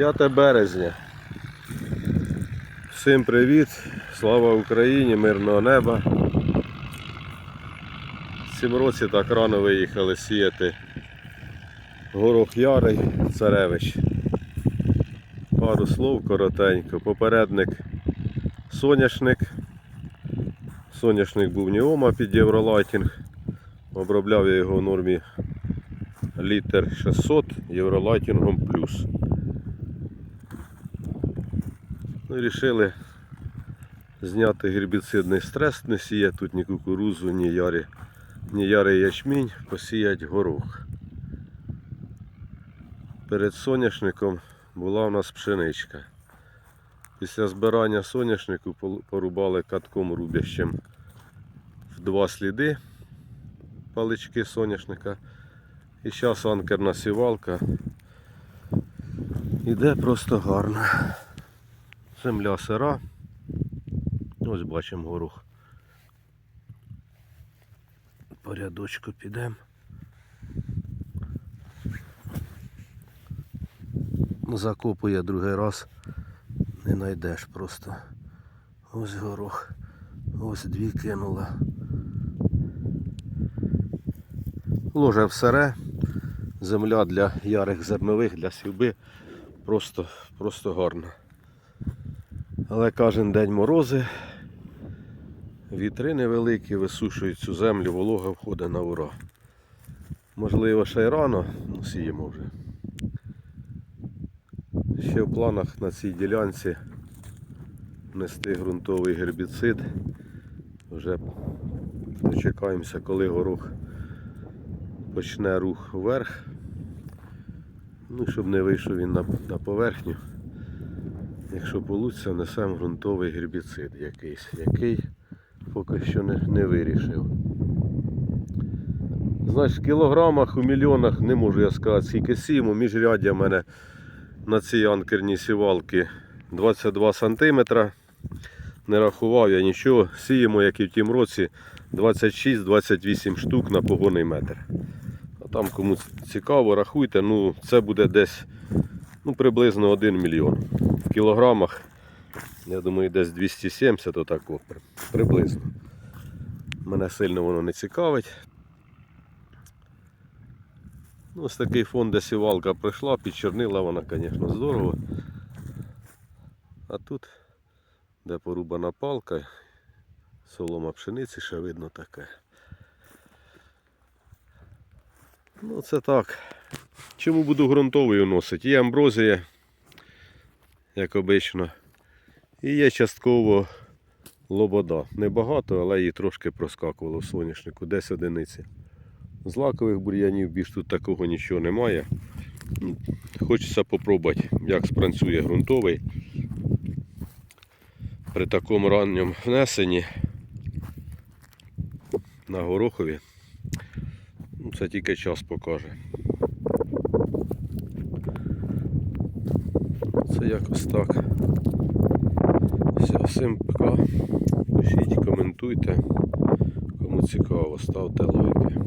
5 березня. Всім привіт! Слава Україні, мирного неба. В цьому році так рано виїхали сіяти горох ярий, царевич. Пару слов коротенько. Попередник соняшник. Соняшник був Ніома під Євролайтінг. Обробляв я його в нормі літр 600 євролайтінгом плюс. Ну і зняти гербіцидний стрес, не сіяти тут ні кукурузу, ні ярі, ні ярий ячмінь, посіять горох. Перед соняшником була у нас пшеничка. Після збирання соняшнику порубали катком рубящим в два сліди палички соняшника. І зараз анкерна сівалка. Іде просто гарно. Земля сира. Ось бачимо горох. По рядочку підемо. Закопує другий раз. Не знайдеш просто. Ось горох. Ось дві кинула. Ложе в сере. Земля для ярих зернових, для сівби. Просто, просто гарна. Але кожен день морози, вітри невеликі, висушують цю землю, волога входить на ура. Можливо, ще й рано, ну сіємо вже. Ще в планах на цій ділянці нести ґрунтовий гербіцид. Вже дочекаємося, коли горох почне рух вверх. Ну, щоб не вийшов він на, на поверхню. Якщо вийде, несемо ґрунтовий гербіцид якийсь, який поки що не, не вирішив. Значить, в кілограмах, у мільйонах не можу я сказати, скільки сіємо. Міжряддя в мене на цій анкерній сівалці 22 см. Не рахував я нічого. Сіємо, як і в тім році, 26-28 штук на погонний метр. А там кому цікаво, рахуйте, ну це буде десь ну, приблизно 1 мільйон. В кілограмах, я думаю, десь 270 отако, при- приблизно. Мене сильно воно не цікавить. Ну, ось такий фон, де сівалка прийшла, підчорнила вона, звісно, здорово. А тут, де порубана палка, солома пшениці, ще видно таке. Ну це так. Чому буду ґрунтовий уносити? Є амброзія, як обично. І є частково лобода. Небагато, але її трошки проскакувало в соняшнику, десь одиниці. З лакових бур'янів більш тут такого нічого немає. Хочеться попробувати, як спрацює ґрунтовий. При такому ранньому внесенні на горохові. Ну, Це тільки час покаже. Це якось так. Все, всім пока. Пишіть, коментуйте. Кому цікаво, ставте лайки.